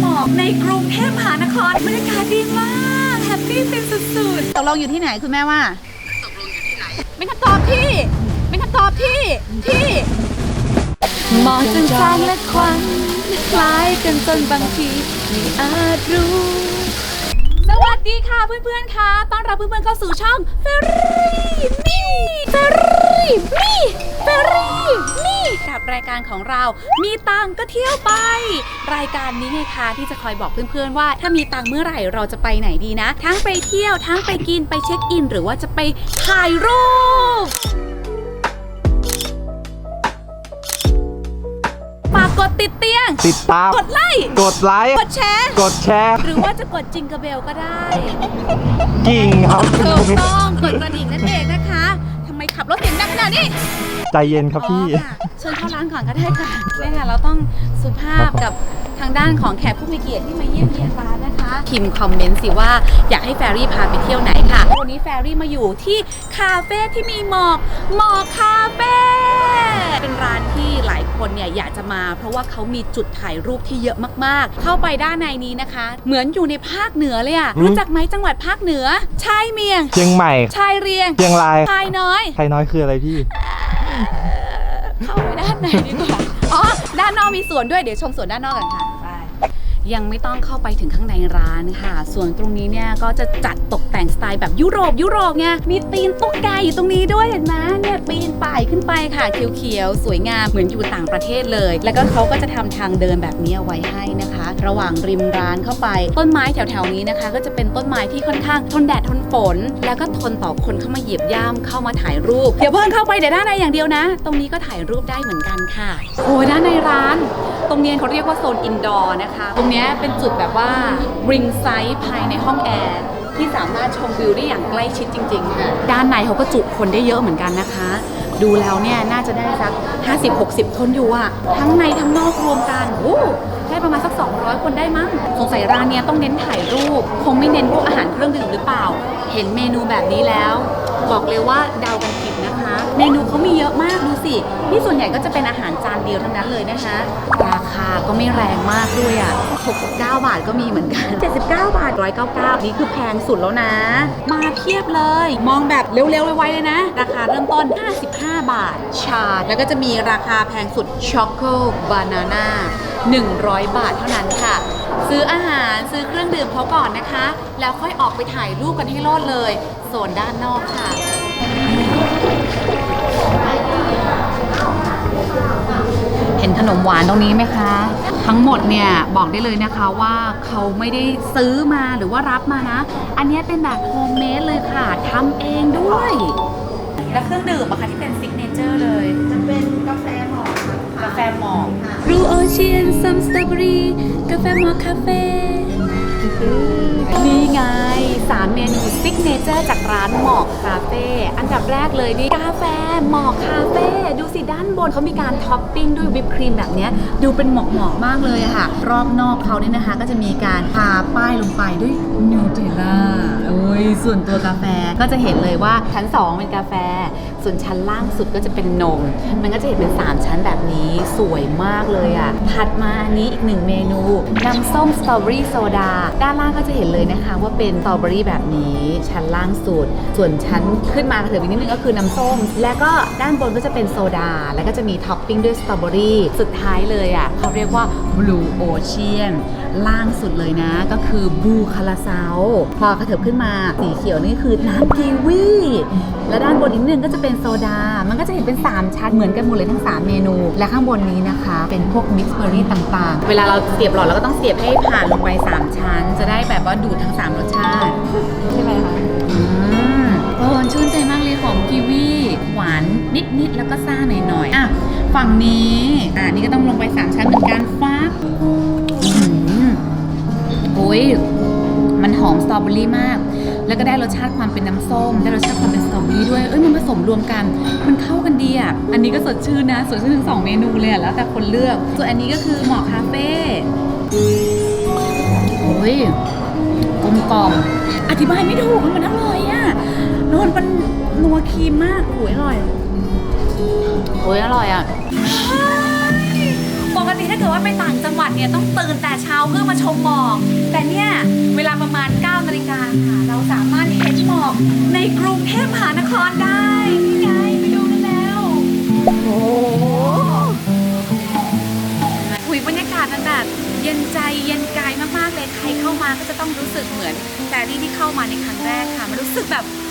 หมอกในกรุงเทพมหานครบรรยากาศดีมากแฮปปี้เป็นสุดตกลงอยู่ที่ไหนคุณแม่ว่าๆเป็นคำตอบที่ เป็นคำตอบที่ ที่หมอกจางๆและควันคล้ายกันจนบางทีไม่อาจรู้ สวัสดีค่ะเพื่อนๆค่ะต้อนรับเพื่อนๆเข้าสู่ช่อง f e r r y มี่ f e r r y มี่ f e r r y มี่กับรายการของเรา มีตังค์ก็เที่ยวไป รายการนี้ไงคะที่จะคอยบอกเพื่อนๆว่า ถ้ามีตังค์เมื่อไหร่เราจะไปไหนดีนะ ทั้งไปเที่ยวทั้งไปกินไปเช็คอิน หรือว่าจะไปถ่ายรูปฝากกดติดเตียง ติดตาม กดไลค์กดไลค์ กดแชร์ กดแชร์ หรือว่าจะกดจิงกระเบลก็ได้ กิ่งครับ ถูกต้องกดกระดิ่งนั่นเองนะคะทำไม ขับรถเสียงดังขนาดนี้ใจเย็นครับพี่ อ๋อค่ะเชิญเข้าร้านก่อนก็ได้ค่ะเนี่ยค่ะ เราต้องสุภาพกับทางด้านของแขกผู้มีเกียรติที่มาเยี่ยมเยียนร้านนะคะพิมพ์คอมเมนต์สิว่าอยากให้แฟรี่พาไปเที่ยวไหนค่ะ วันนี้แฟรี่มาอยู่ที่คาเฟ่ที่มีหมอกหมอกคาเฟ่ เป็นร้านที่หลายคนเนี่ยอยากจะมา เพราะว่าเขามีจุดถ่ายรูปที่เยอะมากๆ เข้าไปด้านในนี้นะคะ เหมือนอยู่ในภาคเหนือเลยอะอืมรู้จักไหมจังหวัดภาคเหนือชายเมียงเชียงใหม่ ชายเรียงเชียงรายชายน้อยไทยน้อยคืออะไรพี่เข้าไปด้านในดีกว่าอ๋อด้านนอกมีสวนด้วยเดี๋ยวชมสวนด้านนอกกันค่ะไป ยังไม่ต้องเข้าไปถึงข้างในร้านค่ะ ส่วนตรงนี้เนี่ยก็จะจัดตกแต่งสไตล์แบบยุโรปยุโรปไงมีตีนตุ๊กแกอยู่ตรงนี้ด้วยเห็นไหมเนี่ยปีนป่ายขึ้นไปค่ะเขียวๆ สวยงามเหมือนอยู่ต่างประเทศเลย แล้วก็เขาก็จะทำทางเดินแบบนี้เอาไว้ให้นะคะ ระหว่างริมร้านเข้าไป ต้นไม้แถวๆนี้นะคะ ก็จะเป็นต้นไม้ที่ค่อนข้างทนแดดทนฝน แล้วก็ทนต่อคนเข้ามาเหยียบย่ำเข้ามาถ่ายรูปเดี๋ยวเพิ่งเข้าไปเดี๋ยวด้านในอย่างเดียวนะ ตรงนี้ก็ถ่ายรูปได้เหมือนกันค่ะโอ้ยด้านในร้าน ตรงนี้เขาเรียกว่าโซนอินดอร์นะคะ ตรงนี้เป็นจุดแบบว่าริงไซส์ภายในห้องแอร์ที่สามารถชมวิวได้อย่างใกล้ชิดจริงๆค่ะด้านในเขาก็จุคนได้เยอะเหมือนกันนะคะ ดูแล้วเนี่ยน่าจะได้สัก 50-60 คนอยู่อะทั้งในทั้งนอกรวมกันโอ้ได้ประมาณสัก 200 คนได้มั้ง สงสัยร้านเนี้ยต้องเน้นถ่ายรูป คงไม่เน้นพวกอาหารเครื่องดื่มหรือเปล่า เห็นเมนูแบบนี้แล้ว บอกเลยว่าเดากันผิ เมนูเขามีเยอะมากดูสินี่ส่วนใหญ่ก็จะเป็นอาหารจานเดียวทั้งนั้นเลยนะคะ ราคาก็ไม่แรงมากด้วยอะ 69 บาทก็มีเหมือนกัน 79 บาท 199 นี่คือแพงสุดแล้วนะ มาเทียบเลย มองแบบเร็วๆไวๆเลยนะ ราคาเริ่มต้น 55 บาท ชาแล้วก็จะมีราคาแพงสุดช็อกโกบานาน่า100 บาทเท่านั้นค่ะ ซื้ออาหารซื้อเครื่องดื่มเขาก่อนนะคะ แล้วค่อยออกไปถ่ายรูปกันให้โลดเลย โซนด้านนอกค่ะ เห็นขนมหวานตรงนี้ไหมคะ ทั้งหมดเนี่ยบอกได้เลยนะคะว่าเขาไม่ได้ซื้อมาหรือว่ารับมานะ อันเนี้ยเป็นแบบโฮมเมดเลยค่ะทำเองด้วย และเครื่องดื่มอะคะที่เป็นซิกเนเจอร์เลย จะเป็นกาแฟหมอกกาแฟหมอกรูโอเชียนซัมสตรอเบอรี่กาแฟหมอกคาเฟ่นี่ไง3เมนูซิกเน เจอร์จากร้านหมอกคาเฟ่อันดับแรกเลยนี่กาแฟหมอกคาเฟ่ดูสิด้านบนเขามีการท็อปปิ้งด้วยวิปครีมแบบเนี้ยดูเป็นหมอกหมอกมากเลยอะค่ะ รอบนอกเขาเนี่ยนะคะ ก็จะมีการทาป้ายลงไปด้วยนูเทลล่าโอ้ยส่วนตัวกาแฟก็จะเห็นเลยว่าชั้น 2 เป็นกาแฟ ส่วนชั้นล่างสุดก็จะเป็นนม มันก็จะเห็นเป็น 3 ชั้นแบบนี้สวยมากเลยอะ่ะถัดมาอันนี้อีกหนึ่งเมนูน้ำส้มสตรอเบอรี่โซดาด้านล่างก็จะเห็นเลยนะคะ ว่าเป็นสตรอเบอรี่แบบนี้ชั้นล่างางสุด ส่วนชั้นขึ้นมากระเถิบอีกนิดนึงก็คือน้ำส้ม แล้วก็ด้านบนก็จะเป็นโซดา แล้วก็จะมีท็อปปิ้งด้วยสตรอเบอรี่ สุดท้ายเลยอะ่ะเขาเรียกว่า Blue Ocean ล่างสุดเลยนะก็คือบูคาราซาพอกระเถิบขึ้นมาสีเขียวนี่คือน้ำกีวีและด้านบนอีกนิดนึงก็จะเป็นโซดา มันก็จะเห็นเป็น 3 ชั้นเหมือนกันหมดเลยทั้ง 3 เมนู และข้างบนนี้นะคะ เป็นพวกมิกซ์เบอร์รี่ต่างๆ เวลาเราเสียบหลอดเราก็ต้องเสียบให้ผ่านลงไป 3 ชั้น จะได้แบบว่าดูดทั้ง 3 รสชาติ ใช่ไหมคะ นิดๆแล้วก็ซ่าหน่อยๆอะฝั่งนี้อะนี่ก็ต้องลงไป3ชั้นเหมือนกันฟ้าอื้อหือโอ้ยมันหอมสตรอเบอรี่มาก แล้วก็ได้รสชาติความเป็นน้ำส้ม ได้รสชาติความเป็นสตรอเบอรี่ด้วย เอ้ยมันผสมรวมกัน มันเข้ากันดีอะ อันนี้ก็สดชื่นนะ สดชื่นทั้งสองเมนูเลยอะแล้วแต่คนเลือก ส่วนอันนี้ก็คือหมอกคาเฟ่โอ้ยกลมกล่อม อธิบายไม่ถูกมันอร่อย อะนวลมันนัวครีมมากโอ้ยอร่อยโอ้ยอร่อยอะบอกกติถ้าเกิดว่าไปต่างจังหวัดเนี่ยต้องตื่นแต่เช้าเพื่อมาชมหมอก แต่เนี่ยเวลาประมาณ9นาฬิกาค่ะ เราสามารถเห็นหมอกในกรุงเทพมหานครได้นี่ไงไปดูกันแล้วโอ้โหหุยบรรยากาศมันแบบเย็นใจเย็นกายมากๆเลยใครเข้ามาก็จะต้องรู้สึกเหมือน แต่ที่ที่เข้ามาในครั้งแรกค่ะมันรู้สึกแบบโอ้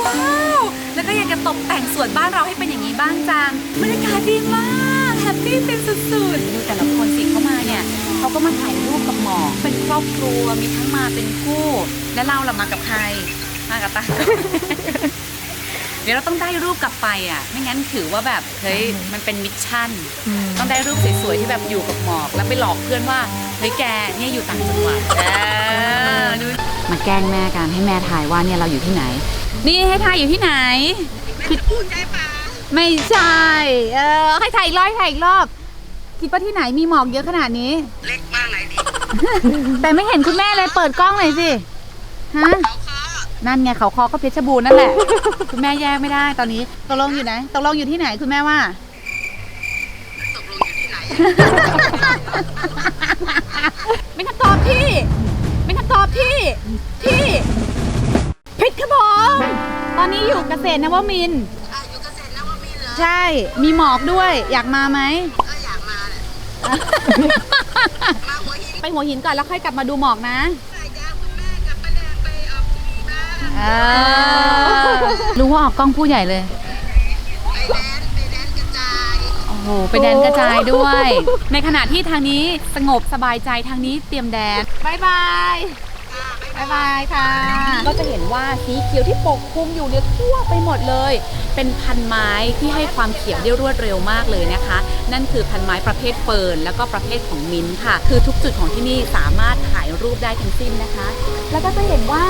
ว้าว แล้วก็อยากจะตกแต่งสวนบ้านเราให้เป็นอย่างนี้บ้างจังบรรยากาศดีมากแฮปปี้เป็นสุดๆดูแต่ละคนสิเข้ามาเนี่ยเขาก็มาถ่ายรูปกับหมอกเป็นครอบครัวมีทั้งมาเป็นคู่ และเราล่ะมากับใครมากับตา ดี๋ยวเราต้องได้รูปกลับไปอะ ไม่งั้นถือว่าแบบเฮ้ยมันเป็นมิชชั่น ต้องได้รูปสวยๆที่แบบอยู่กับหมอก แล้วไปหลอกเพื่อนว่าเฮ้ยแกเนี่ยอยู่ต่างจังหวัดเออดูมาแกล้งแม่กันให้แม่ถ่ายว่าเนี่ยเราอยู่ที่ไหน นี่ให้ถ่ายอยู่ที่ไหนไม่ใช่ เออให้ถ่ายอีกรอบให้ถ่ายอีกรอบ คิดว่าที่ไหนมีหมอกเยอะขนาดนี้ เล็กบ้างไหนดีแต่ไม่เห็นคุณแม่เลยเปิดกล้องหน่อยสิฮะ นั่นไงเขาคอก็เพชรบูรณ์นั่นแหละ คุณแม่แยกไม่ได้ตอนนี้ตกลงอยู่ไหนตกลงอยู่ที่ไหนคุณแม่ว่าตกลงอยู่ที่ไหน เป็นคำตอบที่เป็นคำตอบที่ที่ผิดครับผมตอนนี้อยู่เกษตรนวมินทร์อะอยู่เกษตรนวมินทร์เหรอใช่มีหมอกด้วย อยากมาไหม ก็อยากมาแหละ มาหัวหิน ไปหัวหินก่อนแล้วค่อยกลับมาดูหมอกนะสา วีบ้างเออรู้ว่าออกกล้องผู้ใหญ่เลยไปแดนไปแดนกระจายโอ้โห ไปแดนกระจายด้วย ในขณะที่ทางนี้สงบสบายใจทางนี้เตรียมแดน บายบายค่ะไปบายบายค่ะ ก็จะเห็นว่าสีเขียวที่ปกคลุมอยู่เนี่ยทั่วไปหมดเลย เป็นพันไม้ที่ให้ความเขียวได้รวดเร็วมากเลยนะคะ นั่นคือพันไม้ประเภทเฟิร์นแล้วก็ประเภทของมิ้นค่ะ คือทุกจุดของที่นี่สามารถถ่ายรูปได้ทั้งสิ้นนะคะ แล้วก็จะเห็นว่า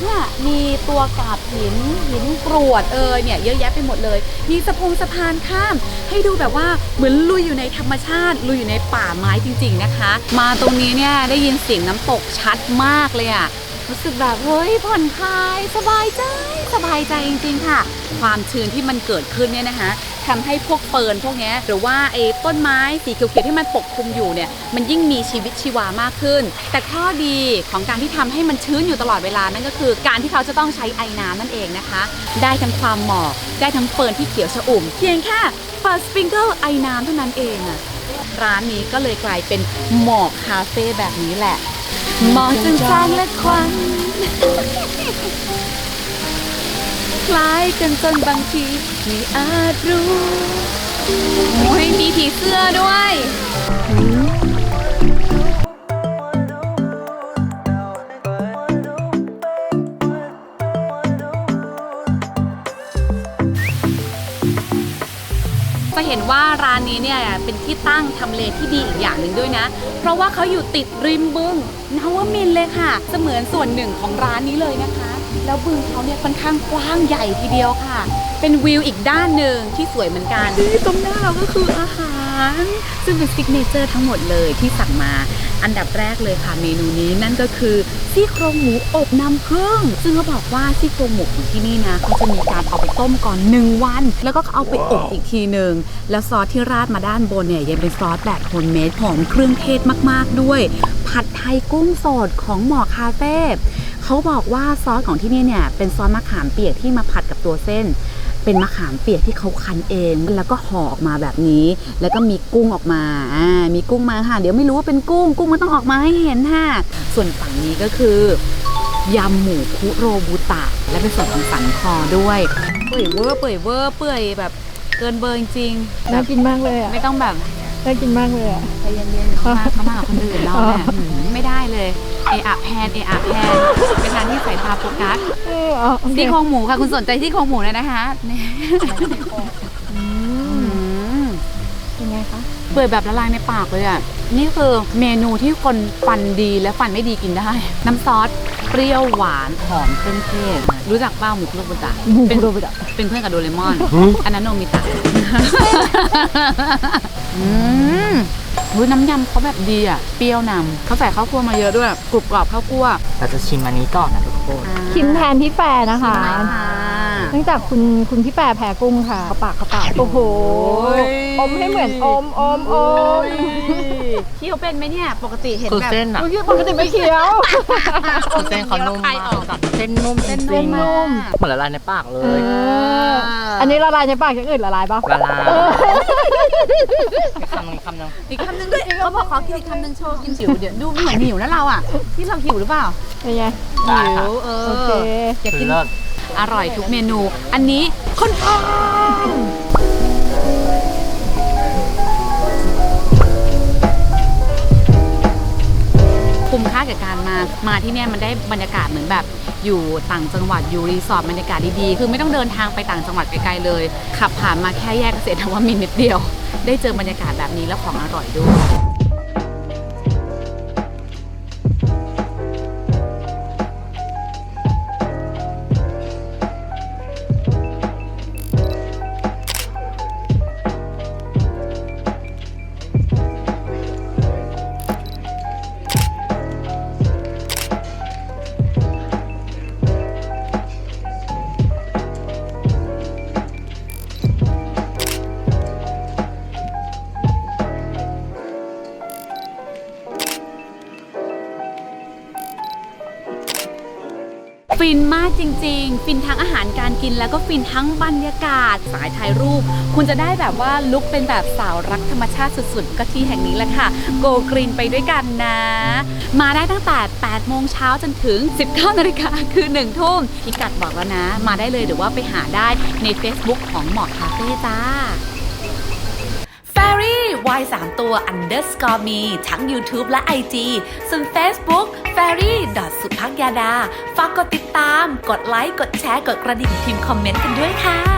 เนี่ยมีตัวกาบหินหินกรวดเอยเนี่ยเยอะแยะไปหมดเลย มีสะพงสะพานข้าม ให้ดูแบบว่าเหมือนลุยอยู่ในธรรมชาติลุยอยู่ในป่าไม้จริง ๆนะคะ มาตรงนี้เนี่ยได้ยินเสียงน้ำตกชัดมากเลยอะ รู้สึกแบบเฮ้ยผ่อนคลาย สบายใจสบายใจจริงๆค่ะ ความชื้นที่มันเกิดขึ้นเนี่ยนะคะทำให้พวกเฟิร์นพวกนี้หรือว่าไอ้ต้นไม้สีเขียวๆที่มันปกคลุมอยู่เนี่ยมันยิ่งมีชีวิตชีวามากขึ้น แต่ข้อดีของการที่ทำให้มันชื้นอยู่ตลอดเวลานั่นก็คือการที่เขาจะต้องใช้ไอ้น้ำนั่นเองนะคะ ได้ทั้งความหมอกได้ทั้งเฟิร์นที่เขียวชอุ่ม เพียงแค่เปิดสปริงเกิลไอ้น้ำเท่านั้นเองอะร้านนี้ก็เลยกลายเป็นหมอกคาเฟ่แบบนี้แหละ มองจางและควันคล้ายกันจนบางทีไม่อาจรู้โอ้ยมีผีเสื้อด้วย จะเห็นว่าร้านนี้เนี่ยเป็นที่ตั้งทำเลที่ดีอีกอย่างหนึ่งด้วยนะ เพราะว่าเขาอยู่ติดริมบึงนวมินเลยค่ะ เสมือนส่วนหนึ่งของร้านนี้เลยนะคะ แล้วบึงเขาเนี่ยค่อนข้างกว้างใหญ่ทีเดียวค่ะ เป็นวิวอีกด้านหนึ่งที่สวยเหมือนกันตรงหน้าเราก็คืออาหาร ซึ่งเป็นซิกเนเจอร์ทั้งหมดเลยที่สั่งมา อันดับแรกเลยค่ะเมนูนี้นั่นก็คือ ซี่โครงหมูอบน้ำผึ้งซึ่งเขาบอกว่าซี่โครงหมูของที่นี่นะเขาจะมีการเอาไปต้มก่อน 1 วัน แล้วก็เอาไปอบอีกทีหนึ่งแล้วซอสที่ราดมาด้านบนเนี่ยยังเป็นซอสแบบโฮมเมดหอมเครื่องเทศมากๆด้วย ผัดไทยกุ้งสดของหมอคาเฟ่เขาบอกว่าซอสของที่นี่เนี่ยเป็นซอสมะขามเปียกที่มาผัดกับตัวเส้น เป็นมะขามเปียกที่เขาคั้นเอง แล้วก็ห่อออกมาแบบนี้ แล้วก็มีกุ้งออกมาอ่ามีกุ้งมาค่ะ เดี๋ยวไม่รู้ว่าเป็นกุ้ง กุ้งมันต้องออกมาให้เห็นค่ะ ส่วนฝั่งนี้ก็คือยำหมูคุโรบุตะ และเป็นส่วนของสันคอด้วย เปื่อยเวอร์เปื่อยเวอร์เปื่อยแบบเกินเบอร์จริงๆแบน่าบกินมากเลยอะไม่ต้องแบบ น่ากินมากเลยอะ ใจเย็นๆเขามาเขามากับคนอื่นเราเนี่ยหืมไม่ได้เลย เออะแพนเออะแพนเป็นงานที่สายตาโฟกัสเอออ๋อโอเคซี่โครงหมูค่ะคุณสนใจซี่โครงหมูเลยนะคะนี่อือืมมเป็นไงคะเปื่อยแบบละลายในปากเลยอะนี่คือเมนูที่คนฟันดีและฟันไม่ดีกินได้ น้ำซอสเปรี้ยวหวานหอมเครื่องเทศรู้จักเป้าหมูคุโรบุตะหมูเป็นโรบุตะเป็นเพื่อนกับโดเรมอนหืมอันนั้นโนมิตะ อืมอุ๊ยน้ำยำเขาแบบดีอะ เปรี้ยวนำเขาใส่ข้าวคั่วมาเยอะด้วยกรุบกรอบข้าวคั่วเราจะชิมอันนี้ก่อนนะทุกคน ชิมแทนพี่แฟร์นะคะ ชิมเลยค่ะ เนื่องจากคุณคุณพี่แปรแพ้กุ้งค่ะเขาปากเขาปากโอ้โหอมให้เหมือนอมอมอมเคี้ยวเป็นไหมเนี่ย ปกติเห็นคือแบบเส้นอะเมื่อกี้ปกติไม่เคี้ยว คือเส้นเขานุ่มใครมาออกกเส้นนุ่มเส้นจรินุ่มงมากๆเหมือนละลายในปากเลเอย ออันนี้ละลายในปากอย่างอื่นละลายปะละลายคำหนึงคำหนึงอีกคำหนึ่งด้วยเขาบอกขอกินอีกคำหนึ่งโชว์กินหิวเดี๋ยวดูเหมือนหิวนะเราอะที่เราหิวหรือเปล่าเป็นไงหิวเออโอเคอยากคืกิอนเลิศ อร่อยทุกเมนู อันนี้คนทองคุ้มค่ากับการมา มาที่เนี่ยมันได้บรรยากาศเหมือนแบบอยู่ต่างจังหวัดอยู่รีสอร์ทบรรยากาศดีๆ คือไม่ต้องเดินทางไปต่างจังหวัดไกลๆเลย ขับผ่านมาแค่แยกเกษตรนวมินทร์นิดเดียว ได้เจอบรรยากาศแบบนี้แล้วของอร่อยด้วย ฟินมากจริง ๆ ฟินทั้งอาหารการกินแล้วก็ฟินทั้งบรรยากาศ สายถ่ายรูป คุณจะได้แบบว่าลุกเป็นแบบสาวรักธรรมชาติสุดๆ ก็ที่แห่งนี้แหละค่ะ โกกรีนไปด้วยกันนะ มาได้ตั้งแต่ 8 โมงเช้าจนถึง 19นาฬิกาคือ 1 ทุ่มพิกัดบอกแล้วนะ มาได้เลยหรือว่าไปหาได้ใน Facebook ของหมอคาเฟ่จ้า Fairy Y 3ตัว underscore มีทั้ง YouTube และ IG ส่วน Facebook Fairy สุภักยาดา ฝากกดติดตาม กดไลค์ กดแชร์ กดกระดิ่งพิมพ์คอมเมนต์กันด้วยค่ะ